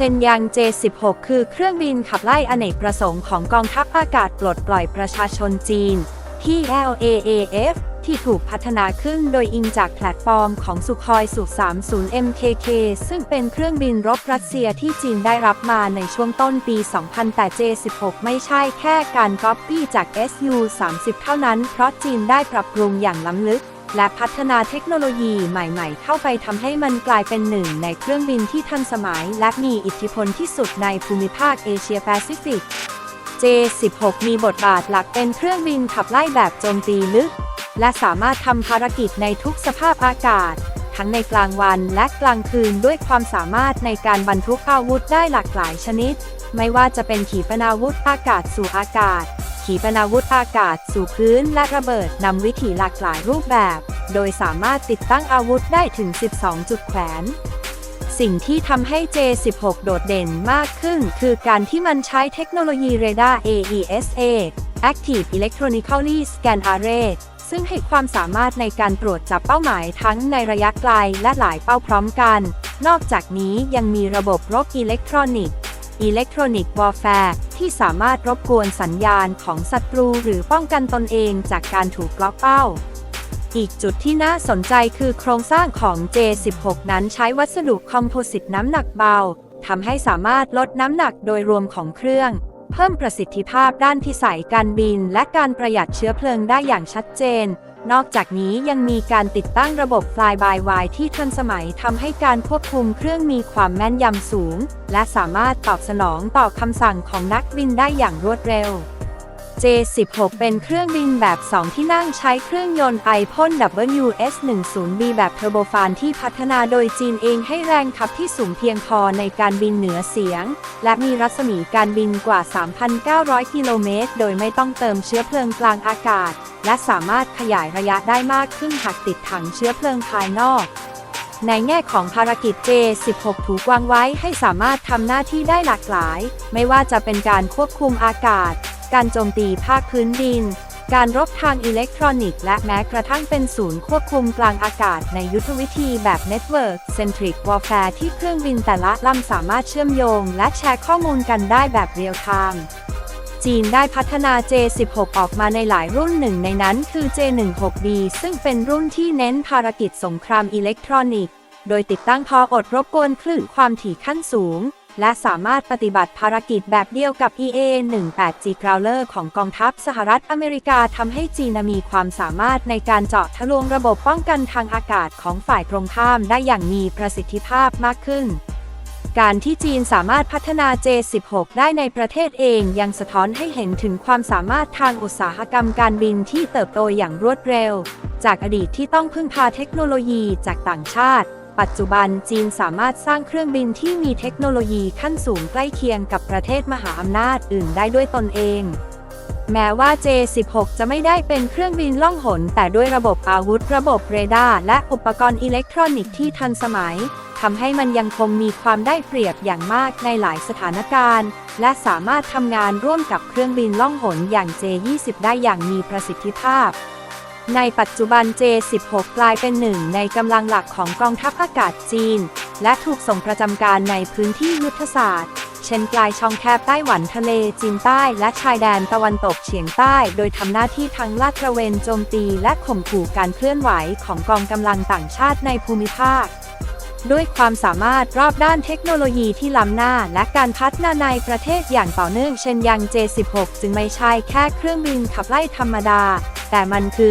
ชนยัง J16 คือเครื่องบินขับไล่อเนกประสงค์ของกองทัพอากาศปลดปล่อยประชาชนจีน ที่ LAAF ที่ถูกพัฒนาขึ้นโดยอิงจากแพลตฟอร์มของสุคอยสุ30 MKK ซึ่งเป็นเครื่องบินรบรัสเซียที่จีนได้รับมาในช่วงต้นปี 2000 แต่ J16 ไม่ใช่แค่การก๊อปปี้จาก SU 30 เท่านั้น เพราะจีนได้ปรับปรุงอย่างล้ำลึก และพัฒนาเทคโนโลยีใหม่ๆ เข้าไปทำให้มันกลายเป็นหนึ่งในเครื่องบินที่ทันสมัย และมีอิทธิพลที่สุดในภูมิภาคเอเชียแปซิฟิก J16 มีบทบาทหลักเป็นเครื่องบินขับไล่แบบโจมตีลึก และสามารถทำภารกิจในทุกสภาพอากาศ ทั้งในกลางวันและกลางคืนด้วยความสามารถในการบรรทุกอาวุธได้หลากหลายชนิด ไม่ว่าจะเป็นขีปนาวุธอากาศสู่อากาศ ขีปนาวุธอากาศสู่พื้นและระเบิดนำวิถีหลากหลายรูปแบบ โดยสามารถติดตั้งอาวุธได้ถึง 12 จุดแขวน สิ่งที่ทำให้ J16 โดดเด่นมากขึ้น คือการที่มันใช้เทคโนโลยีเรดาร์ AESA Active Electronically Scan Array ซึ่งให้ความสามารถในการตรวจจับเป้าหมายทั้งในระยะไกลและหลายเป้าพร้อมกัน นอกจากนี้ยังมีระบบรบอิเล็กทรอนิกส์ Electronic Warfare ที่สามารถรบกวนสัญญาณของศัตรูหรือป้องกันตนเองจากการถูกล็อกเป้า อีกจุดที่น่าสนใจคือโครงสร้างของ J16 นั้นใช้วัสดุคอมโพสิตน้ำหนักเบาทำให้สามารถลดน้ำหนักโดยรวมของเครื่อง เพิ่มประสิทธิภาพด้านพิสัยการบิน และการประหยัดเชื้อเพลิงได้อย่างชัดเจน นอกจากนี้ยังมีการติดตั้งระบบ Fly by Wire ที่ทันสมัยทำให้การควบคุมเครื่องมีความแม่นยำสูง และสามารถตอบสนองต่อคำสั่งของนักบินได้อย่างรวดเร็ว J16 เป็นเครื่องบินแบบ 2 ที่นั่งใช้เครื่องยนต์ i p o n WS10B แบบเทอร์โบฟานที่พัฒนาโดยจีนเองให้แรงขับที่สูงเพียงพอในการบินเหนือเสียง และมีรัศมีการบินกว่า 3,900 กิโลเมตร โดยไม่ต้องเติมเชื้อเพลิงกลางอากาศ และสามารถขยายระยะได้มากขึ้นหากติดถังเชื้อเพลิงภายนอกในแง่ของภารกิจ J16 ถูกวางไว้ให้สามารถทำหน้าที่ได้หลากหลาย ไม่ว่าจะเป็นการควบคุมอากาศ การโจมตีภาคพื้นดิน การรบทางอิเล็กทรอนิกส์และแม้กระทั่งเป็นศูนย์ควบคุมกลางอากาศในยุทธวิธีแบบ Network Centric Warfare ที่เครื่องบินแต่ละลำสามารถเชื่อมโยง และแชร์ข้อมูลกันได้แบบเรียลไทม์จีนได้พัฒนา J16 ออกมาในหลายรุ่นหนึ่งในนั้นคือ J16D ซึ่งเป็นรุ่นที่เน้นภารกิจสงครามอิเล็กทรอนิกส์ โดยติดตั้งพออดรบกวนคลื่นความถี่ขั้นสูง และสามารถปฏิบัติภารกิจแบบเดียวกับ EA-18G Growler ของกองทัพสหรัฐอเมริกาทำให้จีนมีความสามารถในการเจาะทะลวงระบบป้องกันทางอากาศของฝ่ายตรงข้ามได้อย่างมีประสิทธิภาพมากขึ้นการที่จีนสามารถพัฒนา J16 ได้ในประเทศเองยังสะท้อนให้เห็นถึงความสามารถทางอุตสาหกรรมการบินที่เติบโตอย่างรวดเร็ว จากอดีตที่ต้องพึ่งพาเทคโนโลยีจากต่างชาติ ปัจจุบันจีนสามารถสร้างเครื่องบินที่มีเทคโนโลยีขั้นสูงใกล้เคียงกับประเทศมหาอำนาจอื่นได้ด้วยตนเอง แม้ว่า J16 จะไม่ได้เป็นเครื่องบินล่องหน แต่ด้วยระบบอาวุธ ระบบเรดาร์และอุปกรณ์อิเล็กทรอนิกส์ที่ทันสมัยทำให้มันยังคงมีความได้เปรียบอย่างมากในหลายสถานการณ์ และสามารถทำงานร่วมกับเครื่องบินล่องหนอย่าง J20 ได้อย่างมีประสิทธิภาพ ในปัจจุบัน J16 กลายเป็นหนึ่งในกำลังหลักของกองทัพอากาศจีน และถูกส่งประจำการในพื้นที่ยุทธศาสตร์ เช่นปลายช่องแคบไต้หวันทะเลจีนใต้ และชายแดนตะวันตกเฉียงใต้ โดยทำหน้าที่ทั้งลาดตระเวนโจมตีและข่มขู่การเคลื่อนไหวของกองกำลังต่างชาติในภูมิภาค ด้วยความสามารถรอบด้านเทคโนโลยีที่ล้ำหน้า และการพัฒนาในประเทศอย่างต่อเนื่องเช่นยัง J16 จึงไม่ใช่แค่เครื่องบินขับไล่ธรรมดา แต่มันคือ